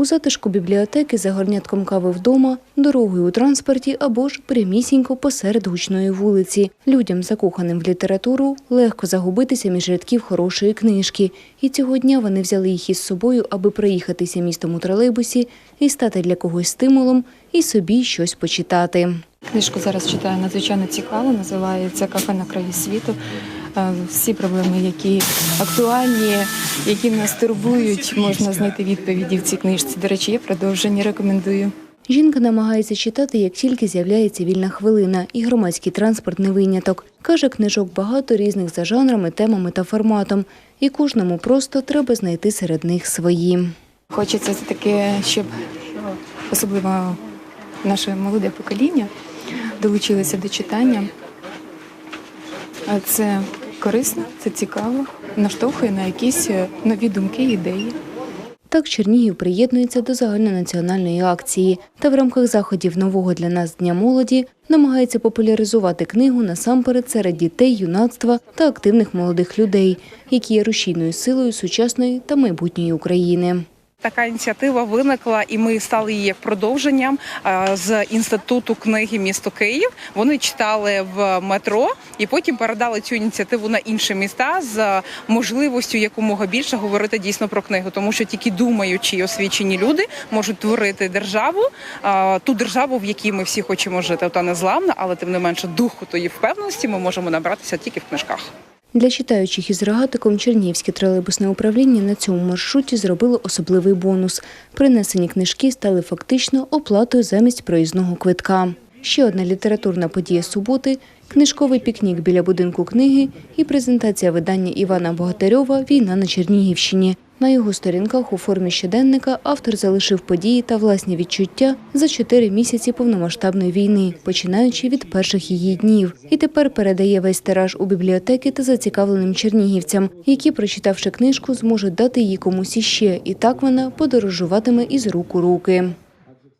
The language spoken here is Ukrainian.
У затишку бібліотеки за горнятком кави вдома, дорогою у транспорті або ж прямісінько посеред гучної вулиці. Людям, закоханим в літературу, легко загубитися між рядків хорошої книжки. І цього дня вони взяли їх із собою, аби проїхатися містом у тролейбусі і стати для когось стимулом і собі щось почитати. Книжку зараз читаю надзвичайно цікаво, називається Кафе на краї світу. Е, Всі проблеми, які актуальні, які нас турбують, можна знайти відповіді в цій книжці. До речі, є продовження, рекомендую. Жінка намагається читати, як тільки з'являється вільна хвилина, і громадський транспорт не виняток. Каже, книжок багато різних за жанрами, темами та форматом, і кожному просто треба знайти серед них свої. Хочеться таке, щоб особливо наше молоде покоління долучилося до читання. Це корисно, це цікаво, наштовхує на якісь е, нові думки, ідеї. Так Чернігів приєднується до загальнонаціональної акції та в рамках заходів нового для нас Дня молоді намагається популяризувати книгу насамперед серед дітей, юнацтва та активних молодих людей, які є рушійною силою сучасної та майбутньої України. Така ініціатива виникла, і ми стали її продовженням е, з інституту книги місто Київ. Вони читали в метро і потім передали цю ініціативу на інші міста з можливістю якомога більше говорити дійсно про книгу, тому що тільки думаючі і освічені люди можуть творити державу, е, ту державу, в якій ми всі хочемо жити. Та незламна, але тим не менше духу тої впевненості ми можемо набратися тільки в книжках. Для читаючих із рогатиком Чернігівське тролейбусне управління на цьому маршруті зробило особливий бонус. Принесені книжки стали фактично оплатою замість проїзного квитка. Ще одна літературна подія суботи – книжковий пікнік біля будинку книги і презентація видання Івана Богатарьова «Війна на Чернігівщині». На його сторінках у формі щоденника автор залишив події та власні відчуття за чотири місяці повномасштабної війни, починаючи від перших її днів. І тепер передає весь тираж у бібліотеки та зацікавленим чернігівцям, які, прочитавши книжку, зможуть дати її комусь іще. І так вона подорожуватиме із рук у руки.